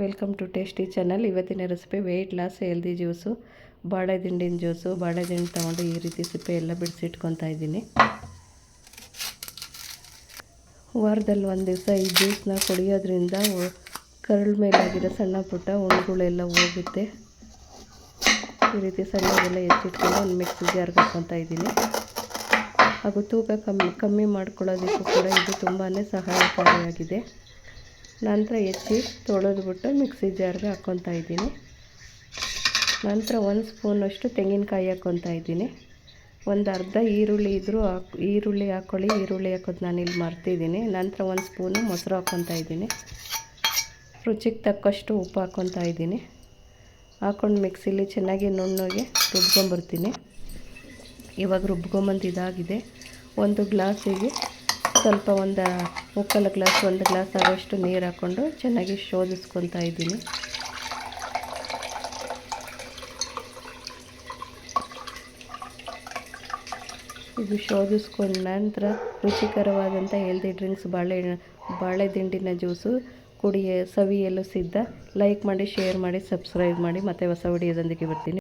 Welcome to tasty channel ಇವತ್ತಿನ recipe weight loss healthy juice ಬಾಳೆ ದಿಂಡಿನ ಜ್ಯೂಸು ಬಾಳೆ ದಿಂಡು ತೊಗೊಂಡು ಈ ರೀತಿ ಸಿಪ್ಪೆ ಎಲ್ಲ ಬಿಡಿಸಿಟ್ಕೊತಾ ಇದ್ದೀನಿ. ವಾರದಲ್ಲಿ ಒಂದು ದಿವಸ ಈ ಜ್ಯೂಸನ್ನ ಕುಡಿಯೋದ್ರಿಂದ ಕರಳು ಮೇಲಾಗಿರೋ ಸಣ್ಣ ಪುಟ್ಟ ಹುಣ್ಣುಗಳೆಲ್ಲ ಹೋಗುತ್ತೆ. ಈ ರೀತಿ ಸಣ್ಣದೆಲ್ಲ ಹೆಚ್ಚಿಟ್ಕೊಂಡು ಒಂದು ಮಿಕ್ಸಿ ಜಾರ್ಗೆ ಇದ್ದೀನಿ. ಹಾಗೂ ತೂಕ ಕಮ್ಮಿ ಕಮ್ಮಿ ಮಾಡ್ಕೊಳ್ಳೋದಕ್ಕೂ ಕೂಡ ಇದು ತುಂಬಾ ಸಹಾಯಕಾರಿಯಾಗಿದೆ. ನಂತರ ಹೆಚ್ಚಿ ತೊಳೆದ್ಬಿಟ್ಟು ಮಿಕ್ಸಿ ಜಾರ್ಗೆ ಹಾಕ್ಕೊತಾ ಇದ್ದೀನಿ. ನಂತರ ಒಂದು ಸ್ಪೂನಷ್ಟು ತೆಂಗಿನಕಾಯಿ ಹಾಕ್ಕೊತಾ ಇದ್ದೀನಿ. ಒಂದು ಅರ್ಧ ಈರುಳ್ಳಿ ಇದ್ದರೂ ಹಾಕ್, ಈರುಳ್ಳಿ ಹಾಕ್ಕೊಳ್ಳಿ, ಈರುಳ್ಳಿ ಹಾಕೋದು ಇಲ್ಲಿ ಮರ್ತಿದ್ದೀನಿ. ನಂತರ ಒಂದು ಸ್ಪೂನು ಮೊಸರು ಹಾಕ್ಕೊತಾ ಇದ್ದೀನಿ. ರುಚಿಗೆ ತಕ್ಕಷ್ಟು ಉಪ್ಪು ಹಾಕ್ಕೊತಾ ಇದ್ದೀನಿ. ಹಾಕ್ಕೊಂಡು ಮಿಕ್ಸಿಲಿ ಚೆನ್ನಾಗಿ ನುಣ್ಣಗೆ ರುಬ್ಕೊಂಬರ್ತೀನಿ ಇವಾಗ ರುಬ್ಕೊಂಬಂದು ಇದಾಗಿದೆ. ಒಂದು ಗ್ಲಾಸಿಗೆ ಸ್ವಲ್ಪ ಒಂದು ಮುಕ್ಕಾಲು ಗ್ಲಾಸ್, ಒಂದು ಗ್ಲಾಸ್ ಆಗೋಷ್ಟು ನೀರು ಹಾಕ್ಕೊಂಡು ಚೆನ್ನಾಗಿ ಶೋಧಿಸ್ಕೊತಾ ಇದ್ದೀನಿ. ಇದು ಶೋಧಿಸ್ಕೊಂಡ ನಂತರ ರುಚಿಕರವಾದಂಥ ಹೆಲ್ದಿ ಡ್ರಿಂಕ್ಸ್ ಬಾಳೆ ಬಾಳೆ ದಿಂಡಿನ ಜ್ಯೂಸು ಕುಡಿಯ ಸವಿಯಲು ಸಿದ್ಧ. ಲೈಕ್ ಮಾಡಿ ಶೇರ್ ಮಾಡಿ ಸಬ್ಸ್ಕ್ರೈಬ್ ಮಾಡಿ. ಮತ್ತೆ ಹೊಸ ವಿಡಿಯೋದೊಂದಿಗೆ ಬರ್ತೀನಿ.